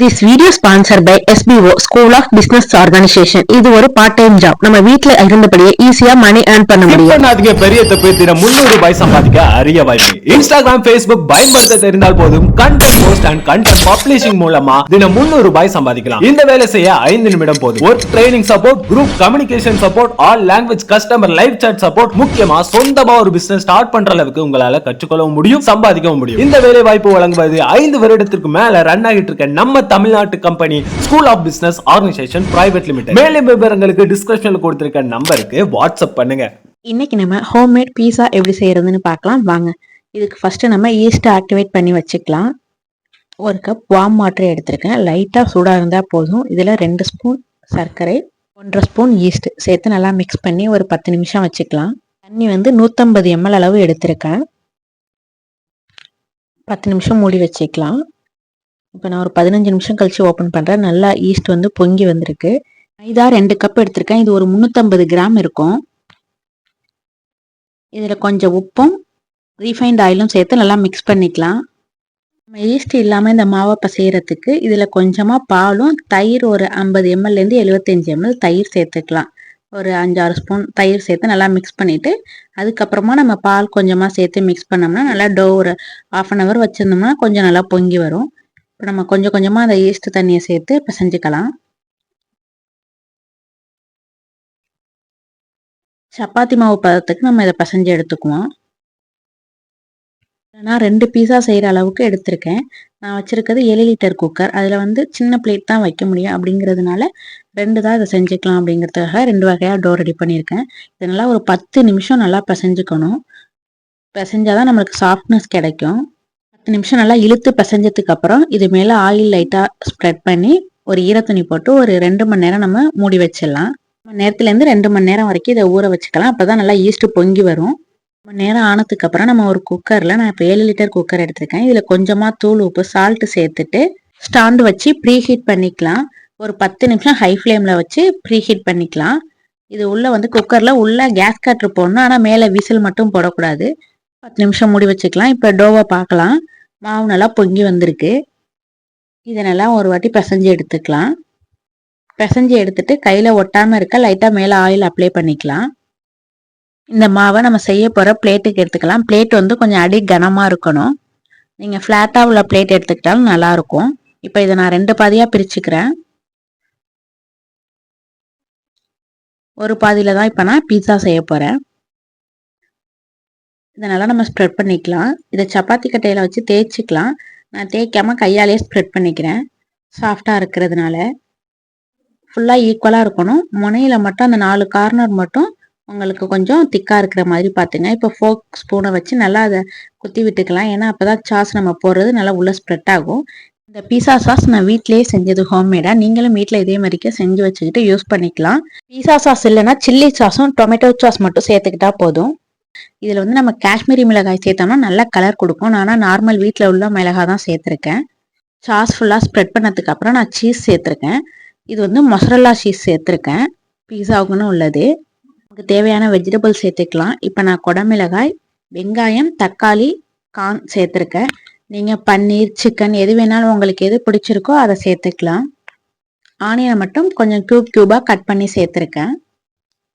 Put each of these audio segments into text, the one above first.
This video sponsor by SPO school of business organisation இது ஒரு part time job நம்ம வீட்ல இருந்தபடியே ஈஸியா மணி ஏர்ன் பண்ண முடியும். பண்ணாதீங்க பெரிய தப்பு தினம் முன்னூறு ரூபாய் சம்பாதிக்க அரிய வாய்ப்பு இன்ஸ்டாகிராம் Facebook பயன்படுத்த தெரிந்தால் போதும் content post and content publishing மூலமா தினம் முன்னூறு ரூபாய் சம்பாதிக்கலாம். இந்த வேலை செய்ய ஐந்து நிமிடம் போதும். Work training support group communication support all language customer live chat support முக்கியமா சொந்தமா ஒரு பிசினஸ் ஸ்டார்ட் பண்ற அளவுக்கு உங்களால கற்றுக்கொள்ளவும் முடியும் சம்பாதிக்கவும் முடியும். இந்த வேலை வாய்ப்பு வழங்குவது ஐந்து வருடத்திற்கு மேல ரன் ஆகிட்டு இருக்க நம்ம தமிழ்நாட்டு company school of business organisation private limited மேலும் விவரங்களுக்கு டிஸ்கிரிப்ஷன்ல கொடுத்திருக்க நம்பருக்கு வாட்ஸ்அப் பண்ணுங்க. இன்னைக்கு நம்ம ஹோம்மேட் பீஸா எப்படி செய்யறதுன்னு பார்க்கலாம். வாங்க. இதுக்கு ஃபர்ஸ்ட் நம்ம ஈஸ்ட் ஆக்டிவேட் பண்ணி வச்சுக்கலாம். ஒரு கப் வார்ம் வாட்டர் எடுத்திருக்கேன். லைட்டாக சூடாக இருந்தால் போதும். இதில் ரெண்டு ஸ்பூன் சர்க்கரை ஒன்றரை ஸ்பூன் ஈஸ்ட் சேர்த்து நல்லா மிக்ஸ் பண்ணி ஒரு பத்து நிமிஷம் வச்சுக்கலாம். தண்ணி வந்து நூற்றம்பது எம்எல் அளவு எடுத்திருக்கேன். பத்து நிமிஷம் மூடி வச்சுக்கலாம். இப்போ நான் ஒரு பதினஞ்சு நிமிஷம் கழிச்சு ஓப்பன் பண்ணுறேன் நல்லா ஈஸ்ட் வந்து பொங்கி வந்திருக்கு. மைதா ரெண்டு கப் எடுத்திருக்கேன். இது ஒரு முந்நூற்றம்பது கிராம் இருக்கும். இதில் கொஞ்சம் உப்பும் ரீஃபைண்ட் ஆயிலும் சேர்த்து நல்லா மிக்ஸ் பண்ணிக்கலாம். நம்ம ஈஸ்ட் இல்லாமல் இந்த மாவை செய்கிறதுக்கு இதில் கொஞ்சமாக பாலும் தயிர் ஒரு ஐம்பது எம்எல்லேருந்து எழுபத்தஞ்சி எம்எல் தயிர் சேர்த்துக்கலாம். ஒரு அஞ்சாறு ஸ்பூன் தயிர் சேர்த்து நல்லா மிக்ஸ் பண்ணிவிட்டு அதுக்கப்புறமா நம்ம பால் கொஞ்சமாக சேர்த்து மிக்ஸ் பண்ணோம்னா நல்லா டோ ஒரு ஆஃப் அன் ஹவர் வச்சுருந்தோம்னா கொஞ்சம் நல்லா பொங்கி வரும். இப்போ நம்ம கொஞ்சம் கொஞ்சமாக அந்த ஈஸ்ட் தண்ணியை சேர்த்து பிசைஞ்சிக்கலாம் சப்பாத்தி மாவு பதத்துக்கு நம்ம இதை பிசைஞ்சு எடுத்துக்குவோம். நான் ரெண்டு பீஸா செய்கிற அளவுக்கு எடுத்திருக்கேன். நான் வச்சுருக்கிறது ஏழு லிட்டர் குக்கர் அதில் வந்து சின்ன பிளேட் தான் வைக்க முடியும் அப்படிங்கிறதுனால ரெண்டு தான் இதை செஞ்சுக்கலாம் அப்படிங்கிறதுக்காக ரெண்டு வகையாக டோர் ரெடி பண்ணியிருக்கேன். இதனால் நல்லா ஒரு பத்து நிமிஷம் நல்லா பிசைஞ்சுக்கணும். பிசைஞ்சாதான் நம்மளுக்கு சாஃப்ட்னஸ் கிடைக்கும். நிமிஷம் நல்லா இழுத்து பிசைஞ்சதுக்கு அப்புறம் இது மேலே ஆயில் லைட்டாக ஸ்ப்ரெட் பண்ணி ஒரு ஈரத்துணி போட்டு ஒரு ரெண்டு மணி நேரம் நம்ம மூடி வச்சிடலாம். மணி நேரத்துலேருந்து ரெண்டு மணி நேரம் வரைக்கும் இதை ஊற வச்சுக்கலாம். அப்போ தான் நல்லா ஈஸ்ட்டு பொங்கி வரும். மணி நேரம் ஆனதுக்கு அப்புறம் நம்ம ஒரு குக்கரில் நான் இப்போ ஏழு லிட்டர் குக்கர் எடுத்திருக்கேன். இதில் கொஞ்சமாக தூள் உப்பு சால்ட்டு சேர்த்துட்டு ஸ்டாண்டு வச்சு ப்ரீ ஹீட் பண்ணிக்கலாம். ஒரு பத்து நிமிஷம் ஹை ஃப்ளேமில் வச்சு ப்ரீ ஹீட் பண்ணிக்கலாம். இது உள்ளே வந்து குக்கரில் உள்ளே கேஸ் கட்ரு போடணும். ஆனால் மேலே விசில் மட்டும் போடக்கூடாது. பத்து நிமிஷம் மூடி வச்சுக்கலாம். இப்போ டோவை பார்க்கலாம். மாவு நல்லா பொங்கி வந்திருக்கு. இதனெல்லாம் ஒரு வாட்டி பிசைஞ்சு எடுத்துக்கலாம். பிசைஞ்சு எடுத்துட்டு கையில் ஒட்டாமல் இருக்க லைட்டாக மேலே ஆயில் அப்ளை பண்ணிக்கலாம். இந்த மாவை நம்ம செய்ய போகிற பிளேட்டுக்கு எடுத்துக்கலாம். பிளேட் வந்து கொஞ்சம் அடி கனமாக இருக்கணும். நீங்கள் ஃப்ளாட்டாக உள்ள பிளேட் எடுத்துக்கிட்டாலும் நல்லாயிருக்கும் இப்போ இதை நான் ரெண்டு பாதியாக பிரிச்சுக்கிறேன். ஒரு பாதியில் தான் இப்போ நான் பீஸா செய்ய போகிறேன் இதனால் நம்ம ஸ்ப்ரெட் பண்ணிக்கலாம். இதை சப்பாத்தி கட்டையில் வச்சு தேய்ச்சிக்கலாம். நான் தேய்க்காமல் கையாலே ஸ்ப்ரெட் பண்ணிக்கிறேன். சாஃப்டாக இருக்கிறதுனால. ஃபுல்லாக ஈக்குவலாக இருக்கணும். முனையில் மட்டும் அந்த நாலு கார்னர் மட்டும் உங்களுக்கு கொஞ்சம் திக்காக இருக்கிற மாதிரி பார்த்துங்க. இப்போ ஃபோக் ஸ்பூனை வச்சு நல்லா அதை குத்தி விட்டுக்கலாம். ஏன்னா அப்போ தான் சாஸ் நம்ம போடுறது நல்லா உள்ளே ஸ்ப்ரெட் ஆகும். இந்த பீஸா சாஸ் நான் வீட்லேயே செஞ்சது ஹோம்மேடாக நீங்களும் வீட்டில் இதே மாதிரிக்கே செஞ்சு வச்சுக்கிட்டு யூஸ் பண்ணிக்கலாம். பீஸா சாஸ் இல்லைன்னா சில்லி சாஸும் டொமேட்டோ சாஸ் மட்டும் சேர்த்துக்கிட்டா போதும். இதில் வந்து நம்ம காஷ்மீரி மிளகாய் சேர்த்தோம்னா நல்ல கலர் கொடுக்கும். நான் நார்மல் வீட்டில் உள்ள மிளகாய் தான் சேர்த்துருக்கேன் சாஸ் ஃபுல்லாக ஸ்ப்ரெட் பண்ணதுக்கு அப்புறம் நான் சீஸ் சேர்த்துருக்கேன். இது வந்து மொசரல்லா சீஸ் சேர்த்துருக்கேன். பீஸாவுக்குன்னு உள்ளது. நமக்கு தேவையான வெஜிடபிள் சேர்த்துக்கலாம். இப்போ நான் குடமிளகாய் வெங்காயம் தக்காளி கான் சேர்த்துருக்கேன். நீங்கள் பன்னீர் சிக்கன் எது வேணாலும் உங்களுக்கு எது பிடிச்சிருக்கோ அதை சேர்த்துக்கலாம். ஆனியனை மட்டும் கொஞ்சம் க்யூப் க்யூபாக கட் பண்ணி சேர்த்துருக்கேன்.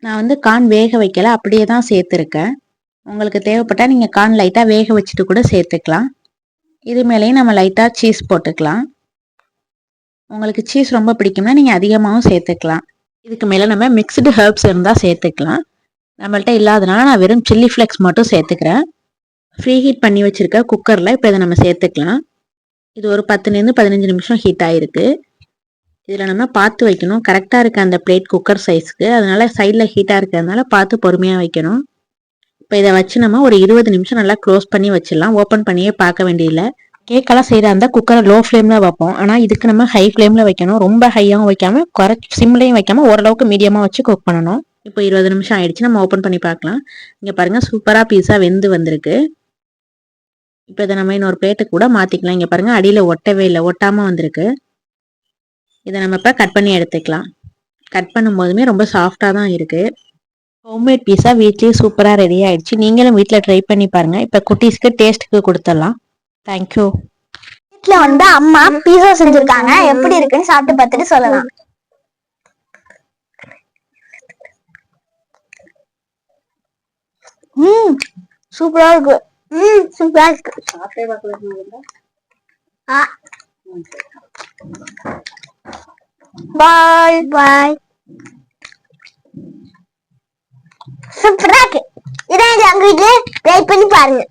நான் வந்து கான் வேக வைக்கல அப்படியே தான் சேர்த்துருக்கேன். உங்களுக்கு தேவைப்பட்டால் நீங்கள் கார்ன் லைட்டாக வேக வச்சுட்டு கூட சேர்த்துக்கலாம். இது மேலேயும் நம்ம லைட்டாக சீஸ் போட்டுக்கலாம். உங்களுக்கு சீஸ் ரொம்ப பிடிக்கும்னா நீங்கள் அதிகமாகவும் சேர்த்துக்கலாம். இதுக்கு மேலே நம்ம மிக்ஸ்டு ஹர்ப்ஸ் இருந்தால் சேர்த்துக்கலாம். நம்மள்ட்ட இல்லாதனால நான் வெறும் சில்லி ஃப்ளெக்ஸ் மட்டும் சேர்த்துக்கிறேன். ஃப்ரீ ஹீட் பண்ணி வச்சுருக்க குக்கரில் இப்போ இதை நம்ம சேர்த்துக்கலாம். இது ஒரு பத்துலேருந்து பதினஞ்சு நிமிஷம் ஹீட் ஆகிருக்கு இதில் நம்ம பார்த்து வைக்கணும். கரெக்டாக இருக்க அந்த பிளேட் குக்கர் சைஸ்க்கு அதனால் சைடில் ஹீட்டாக இருக்கிறதுனால பார்த்து பொறுமையாக வைக்கணும். இப்போ இதை வச்சு நம்ம ஒரு இருபது நிமிஷம் நல்லா க்ளோஸ் பண்ணி வச்சிடலாம். ஓப்பன் பண்ணியே பார்க்க வேண்டியதில்லை கேக்கெல்லாம் செய்கிறா இருந்தால் குக்கரை லோ ஃப்ளேமில் வைப்போம். ஆனால் இதுக்கு நம்ம ஹை ஃப்ளேமில் வைக்கணும். ரொம்ப ஹையாகவும் வைக்காமல் குறை சிம்லையும் வைக்காமல் ஓரளவுக்கு மீடியமாக வச்சு குக் பண்ணணும். இப்போ இருபது நிமிஷம் ஆயிடுச்சு. நம்ம ஓப்பன் பண்ணி பார்க்கலாம். இங்கே பாருங்கள் சூப்பராக பீஸாக வெந்து வந்திருக்கு. இப்போ இதை நம்ம இன்னொரு பிளேட்டு கூட மாற்றிக்கலாம் இங்கே பாருங்கள் அடியில் ஒட்டவே இல்லை ஒட்டாமல் வந்திருக்கு. இதை நம்ம இப்போ கட் பண்ணி எடுத்துக்கலாம். கட் பண்ணும்போதுமே ரொம்ப சாஃப்டாக தான் இருக்குது ஹோம்மேட் பீஸா வீட்லேயே சூப்பராக ரெடி ஆயிடுச்சு. நீங்களும் வீட்டில் ட்ரை பண்ணி பாருங்க. இப்போ குட்டீஸ்க்கு டேஸ்ட்டுக்கு கொடுத்துடலாம். தேங்க்யூ வீட்ல வந்து அம்மா பீஸா செஞ்சிருக்காங்க. எப்படி இருக்குன்னு சாப்பிட்டு பார்த்துட்டு சொல்லலாம். ம் சூப்பரா இருக்கு. ம் சூப்பரா இருக்கு. ஆ. பாய் பாய் சூப்பரா இருக்கு இதான் எங்க வீட்டுல ட்ரை பண்ணி பாருங்க.